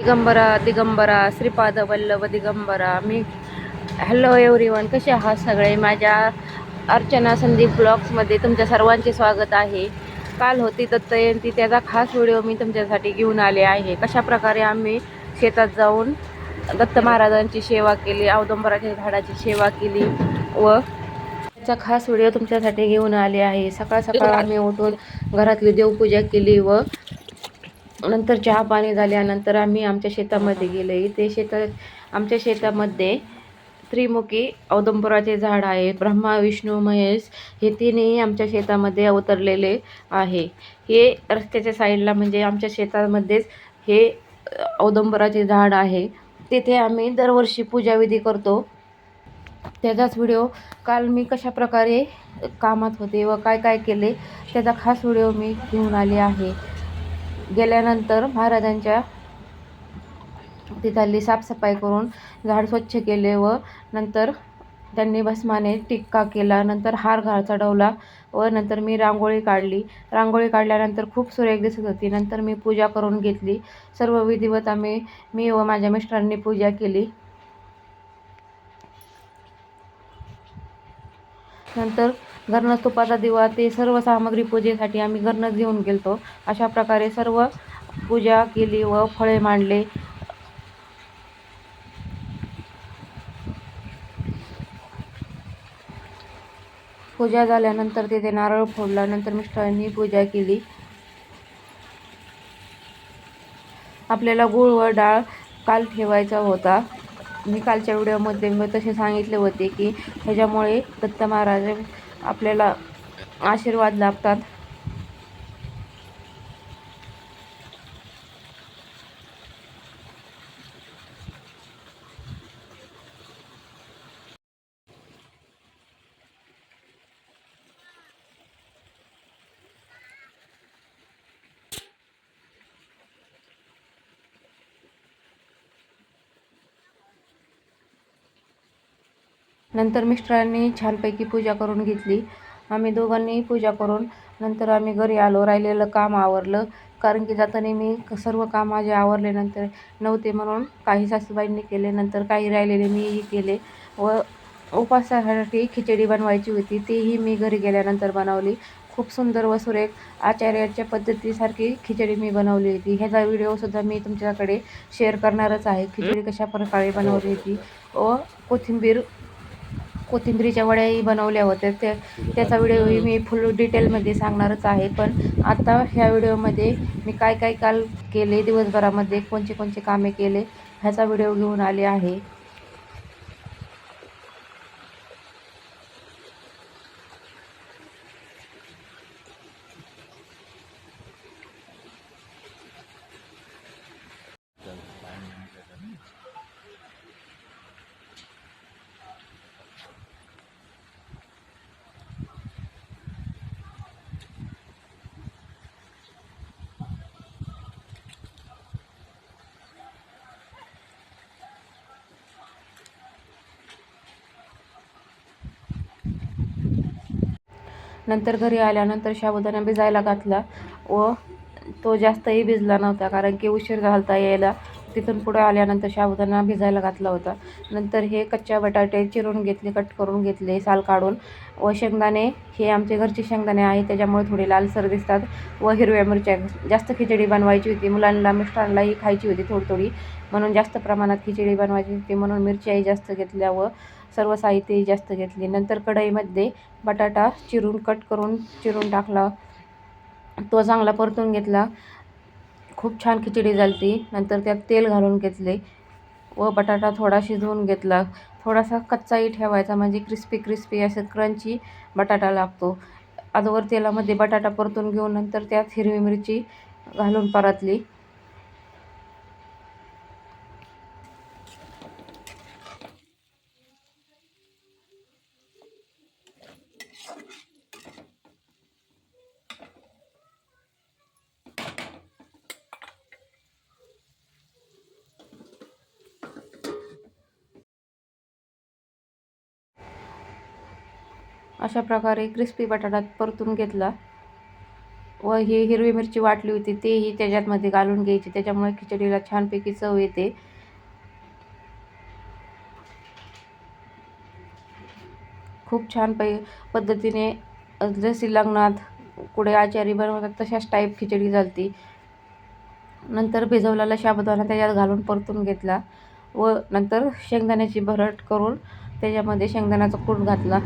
दिगंबरा दिगंबरा श्रीपाद वल्लभ दिगंबरा मी hello everyone कसे आहात सगळे? माझ्या अर्चना संदीप ब्लॉग्समध्ये तुमच्या सर्वांचे स्वागत आहे. काल होती दत्त जयंती त्याचा खास व्हिडिओ मी तुमच्यासाठी घेऊन आले आहे. कशा प्रकारे आम्ही शेतात जाऊन दत्त महाराजांची सेवा केली औदंबराच्या झाडाची सेवा केली व त्याचा खास व्हिडिओ तुमच्यासाठी घेऊन आले आहे. सकाळ सकाळ आम्ही उठून घरातली देवपूजा केली व नंतर चहा पाणी झाल्यानंतर आम्ही आमच्या शेतामध्ये गेले. ते शेतात आमच्या शेतामध्ये त्रिमुखी औदंबराचे झाड आहे ब्रह्मा विष्णू महेश हे तिन्ही आमच्या शेतामध्ये अवतरलेले आहे. हे रस्त्याच्या साईडला म्हणजे आमच्या शेतामध्येच हे औदंबराचे झाड आहे. तिथे आम्ही दरवर्षी पूजाविधी करतो. त्याचाच व्हिडिओ काल मी कशा प्रकारे कामात होते व काय काय केले त्याचा खास व्हिडिओ मी घेऊन आले आहे. गेल्यानंतर महाराजांच्या तिथली साफसफाई करून झाड स्वच्छ केले व नंतर त्यांनी भस्माने टिक्का केला. नंतर हार घाल चढवला व नंतर मी रांगोळी काढली. रांगोळी काढल्यानंतर खूप सुरेख दिसत होती. नंतर मी पूजा करून घेतली. सर्व विधिवत आम्ही मी व माझ्या मिस्टरांनी पूजा केली. नंतर घरनं तुपाचा दिवा ते सर्व सामग्री पूजेसाठी आम्ही घरनंच घेऊन गेलतो. अशा प्रकारे सर्व पूजा केली व फळे मांडले. पूजा झाल्यानंतर तिथे नारळ फोडला. नंतर मिस्टरांनी पूजा केली. आपल्याला गूळ व डाळ काल ठेवायचा होता. मी कालच्या व्हिडिओमध्ये मी तसे सांगितले होते की ह्याच्यामुळे दत्त महाराज आपल्याला आशीर्वाद लाभतात. नंतर मिस्टरांनी छानपैकी पूजा करून घेतली. आम्ही दोघांनी पूजा करून नंतर आम्ही घरी आलो. राहिलेलं काम आवरलं. कारण की जाताना मी सर्व काम माझे आवरल्यानंतर नव्हते म्हणून काही सासूबाईंनी केले. नंतर काही राहिलेले मीही केले. व उपासासाठी खिचडी बनवायची होती. तीही मी घरी गेल्यानंतर बनवली. खूप सुंदर व सुरेख आचार्याच्या पद्धतीसारखी खिचडी मी बनवली होती. ह्याचा व्हिडिओसुद्धा मी तुमच्याकडे शेअर करणारच आहे. खिचडी कशा प्रकारे बनवली होती. व कोथिंबीर कोथिंबीरीच्या वड्याही बनवल्या होत्या. त्या त्याचा व्हिडिओही मी फुल डिटेलमध्ये सांगणारच आहे. पण आता ह्या व्हिडिओमध्ये मी काय काय काल केले? दिवसभरामध्ये कोणचे कोणचे कामे केले? ह्याचा व्हिडिओ घेऊन आले आहे. नंतर घरी आल्यानंतर साबुदाणा भिजायला घातला व तो जास्तही भिजला नव्हता कारण की उशीर घालता यायला. तिथून पुढे आल्यानंतर साबुदाणा भिजायला घातला होता. नंतर हे कच्च्या बटाटे चिरून घेतले कट करून घेतले साल काढून व शेंगदाणे हे आमचे घरचे शेंगदाणे आहे त्याच्यामुळे थोडे लालसर दिसतात व हिरव्या मिरच्या. जास्त खिचडी बनवायची होती. मुलांना मिस्टरांनाही खायची होती थोडी थोडी म्हणून जास्त प्रमाणात खिचडी बनवायची होती म्हणून मिरच्याही जास्त घेतल्या व सर्व साहित्यही जास्त घेतली. नंतर कढईमध्ये बटाटा चिरून कट करून चिरून टाकला. तो चांगला परतून घेतला. खूप छान खिचडी झाली नंतर त्यात तेल घालून घेतले व बटाटा थोडा शिजवून घेतला. थोडासा कच्चाही ठेवायचा म्हणजे क्रिस्पी क्रिस्पी असं क्रंची बटाटा लागतो. अगोदर तेलामध्ये बटाटा परतून घेऊन नंतर त्यात हिरवी मिरची घालून परतली. अशा प्रकारे क्रिस्पी बटाटा परतून घेतला. व ही हिरवी मिरची वाटली होती तेही त्याच्यातमध्ये घालून घ्यायची. त्याच्यामुळे खिचडीला छानपैकी चव येते. खूप छान पै पद्धतीने जशी लग्नात कुठे आचारी बनवतात तशाच टाईप खिचडी झालती. नंतर भिजवलेला शाबुदाना त्याच्यात घालून परतून घेतला. व नंतर शेंगदाण्याची भरट करून त्याच्यामध्ये शेंगदाण्याचा कूट घातला.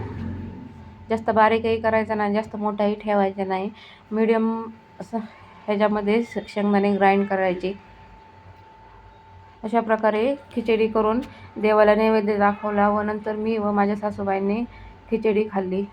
जास्त बारीकही करायचा नाही जास्त मोठाही ठेवायचा नाही. मिडियम असं ह्याच्यामध्ये शेंगदाणे ग्राइंड करायचे. अशा प्रकारे खिचडी करून देवाला नैवेद्य दाखवला व नंतर मी व माझ्या सासूबाईंनी खिचडी खाल्ली.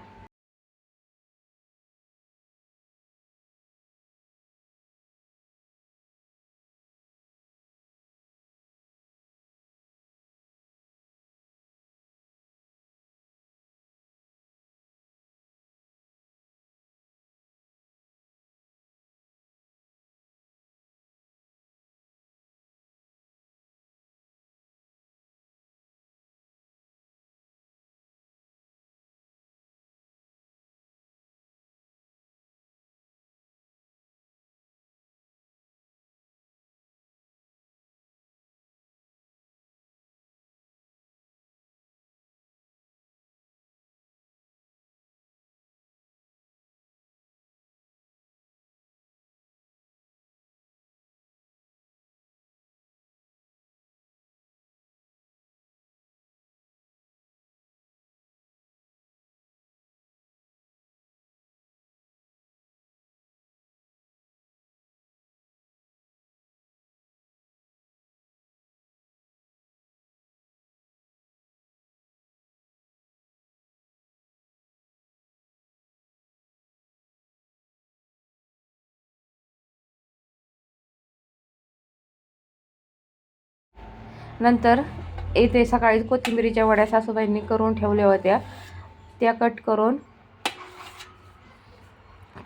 नंतर येथे सकाळी कोथिंबिरीच्या वड्या सासूबाईंनी करून ठेवल्या होत्या. त्या कट करून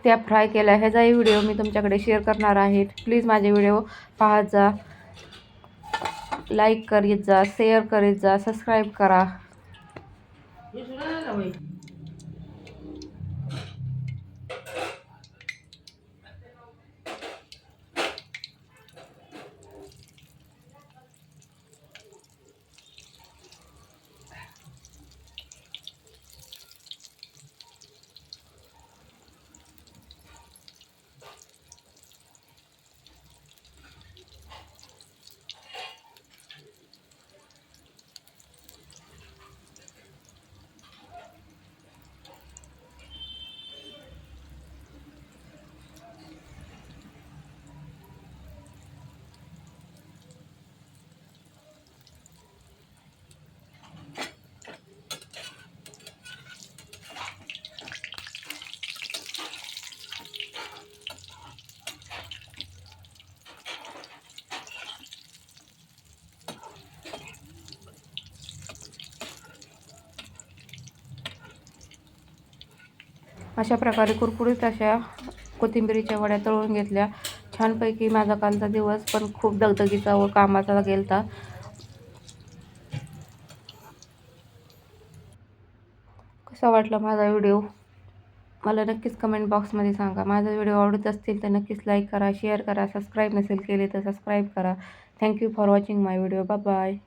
त्या फ्राय केल्या. ह्याचाही व्हिडिओ मी तुमच्याकडे शेअर करणार आहे. प्लीज माझे व्हिडिओ पाहत जा. लाईक करीत जा शेअर करीत जा सबस्क्राईब करा. अशा प्रकारे कुरकुरीत अशा कोथिंबिरीच्या वड्या तळून घेतल्या. छानपैकी माझा कालचा दिवस पण खूप दगदगीचा व कामाचा गेलता. कसा वाटला माझा व्हिडिओ? मला नक्कीच कमेंट बॉक्समध्ये सांगा. माझा व्हिडिओ आवडत असतील तर नक्कीच लाईक करा शेअर करा सबस्क्राईब नसेल केले तर सबस्क्राईब करा. Thank you for watching my video bye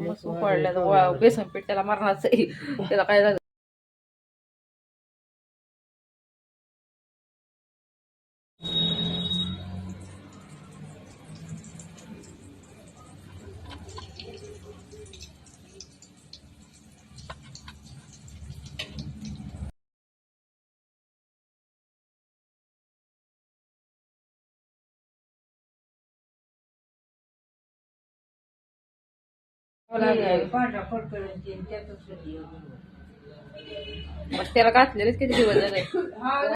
मस्त उकळल्या बेसन पीठ त्याला मारणारच आहे. त्याला काय झालं? मग त्याला घातलेलेच किती दिवस झाले?